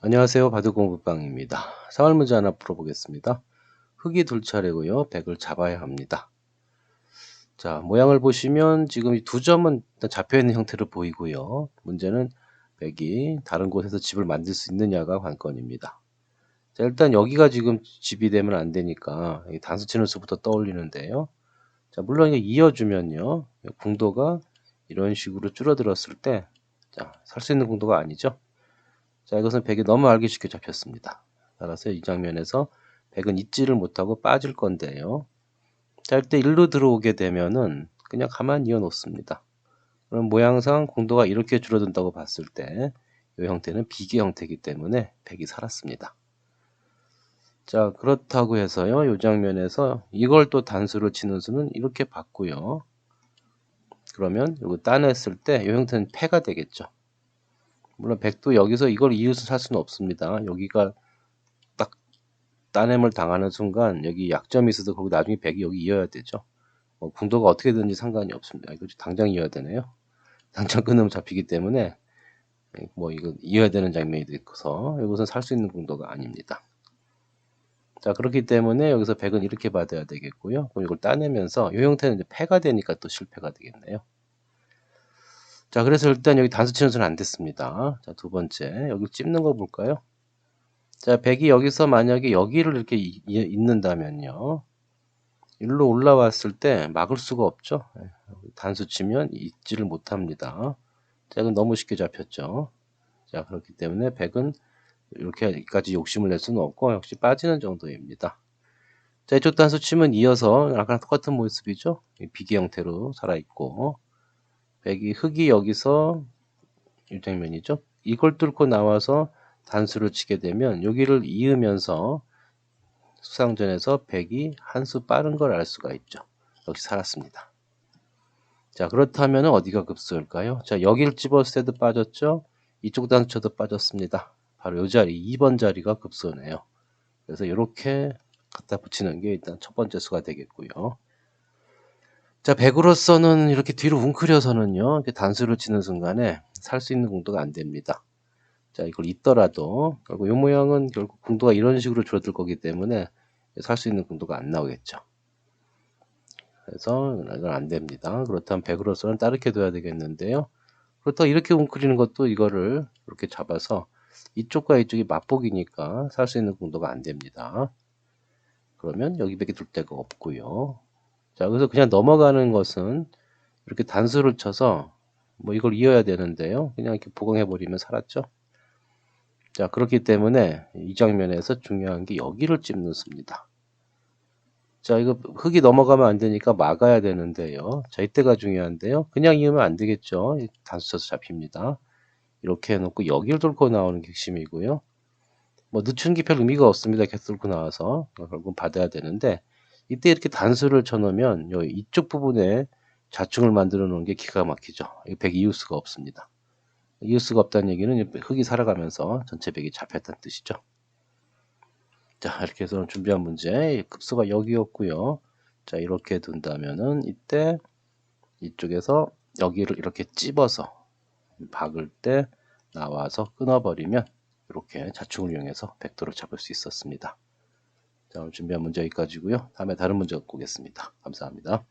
안녕하세요. 바둑공부방입니다. 사활 문제 하나 풀어보겠습니다. 흙이 둘 차례고요. 백을 잡아야 합니다. 자, 모양을 보시면 지금 이 두 점은 잡혀있는 형태로 보이고요. 문제는 백이 다른 곳에서 집을 만들 수 있느냐가 관건입니다. 자, 일단 여기가 지금 집이 되면 안 되니까 이 단수 치는 수부터 떠올리는데요. 자, 물론 이게 이어주면요. 궁도가 이런 식으로 줄어들었을 때, 자, 살 수 있는 궁도가 아니죠. 자, 이것은 백이 너무 알기 쉽게 잡혔습니다. 따라서 이 장면에서 백은 잊지를 못하고 빠질 건데요. 자, 이때 일로 들어오게 되면은 그냥 가만히 이어 놓습니다. 그럼 모양상 공도가 이렇게 줄어든다고 봤을 때 이 형태는 비계 형태이기 때문에 백이 살았습니다. 자, 그렇다고 해서요. 이 장면에서 이걸 또 단수로 치는 수는 이렇게 봤고요. 그러면 이거 따냈을 때 이 형태는 패가 되겠죠. 물론 백도 여기서 이걸 이웃을 살 수는 없습니다. 여기가 딱 따냄을 당하는 순간 여기 약점이 있어도 거기 나중에 백이 여기 이어야 되죠. 뭐 궁도가 어떻게든지 상관이 없습니다. 이거 당장 이어야 되네요. 당장 끊으면 잡히기 때문에 뭐 이거 이어야 되는 장면이 있어서 이것은 살 수 있는 궁도가 아닙니다. 자 그렇기 때문에 여기서 백은 이렇게 받아야 되겠고요. 그럼 이걸 따내면서 이 형태는 이제 패가 되니까 또 실패가 되겠네요. 자, 그래서 일단 여기 단수 치는 수는 안 됐습니다. 자, 두 번째. 여기 찝는 거 볼까요? 자, 백이 여기서 만약에 여기를 이렇게 있는다면요. 일로 올라왔을 때 막을 수가 없죠. 예, 단수 치면 있지를 못합니다. 자, 이건 너무 쉽게 잡혔죠. 자, 그렇기 때문에 백은 이렇게까지 욕심을 낼 수는 없고 역시 빠지는 정도입니다. 자, 이쪽 단수 치면 이어서 아까랑 똑같은 모습이죠. 비기 형태로 살아있고 백이 흙이 여기서 이 장면이죠. 이걸 뚫고 나와서 단수를 치게 되면 여기를 이으면서 수상전에서 백이 한 수 빠른 걸 알 수가 있죠. 역시 살았습니다. 자 그렇다면 어디가 급수일까요? 자 여기를 집었을 때도 빠졌죠. 이쪽 단수쳐도 빠졌습니다. 바로 이 자리 2번 자리가 급수네요. 그래서 이렇게 갖다 붙이는 게 일단 첫 번째 수가 되겠고요. 자, 백으로서는 이렇게 뒤로 웅크려서는요, 이렇게 단수를 치는 순간에 살 수 있는 공도가 안 됩니다. 자, 이걸 있더라도, 결국 이 모양은 결국 공도가 이런 식으로 줄어들 거기 때문에 살 수 있는 공도가 안 나오겠죠. 그래서 이건 안 됩니다. 그렇다면 백으로서는 따르게 둬야 되겠는데요. 그렇다고 이렇게 웅크리는 것도 이거를 이렇게 잡아서 이쪽과 이쪽이 맞복이니까 살 수 있는 공도가 안 됩니다. 그러면 여기 밖에 둘 데가 없고요. 자, 그래서 그냥 넘어가는 것은 이렇게 단수를 쳐서 뭐 이걸 이어야 되는데요. 그냥 이렇게 보강해버리면 살았죠. 자, 그렇기 때문에 이 장면에서 중요한 게 여기를 찝는 수입니다. 자, 이거 흙이 넘어가면 안 되니까 막아야 되는데요. 자, 이때가 중요한데요. 그냥 이으면 안 되겠죠. 단수 쳐서 잡힙니다. 이렇게 해놓고 여기를 뚫고 나오는 게 핵심이고요. 뭐 늦춘 게 별 의미가 없습니다. 계속 뚫고 나와서 결국은 받아야 되는데 이때 이렇게 단수를 쳐놓으면 이쪽 부분에 자충을 만들어 놓은 게 기가 막히죠. 백 이을 수가 없습니다. 이을 수가 없다는 얘기는 흙이 살아가면서 전체 백이 잡혔다는 뜻이죠. 자 이렇게 해서 준비한 문제 급수가 여기였고요. 자 이렇게 둔다면은 이때 이쪽에서 여기를 이렇게 찝어서 박을 때 나와서 끊어버리면 이렇게 자충을 이용해서 백도를 잡을 수 있었습니다. 자, 오늘 준비한 문제 여기까지고요. 다음에 다른 문제 갖고 오겠습니다. 감사합니다.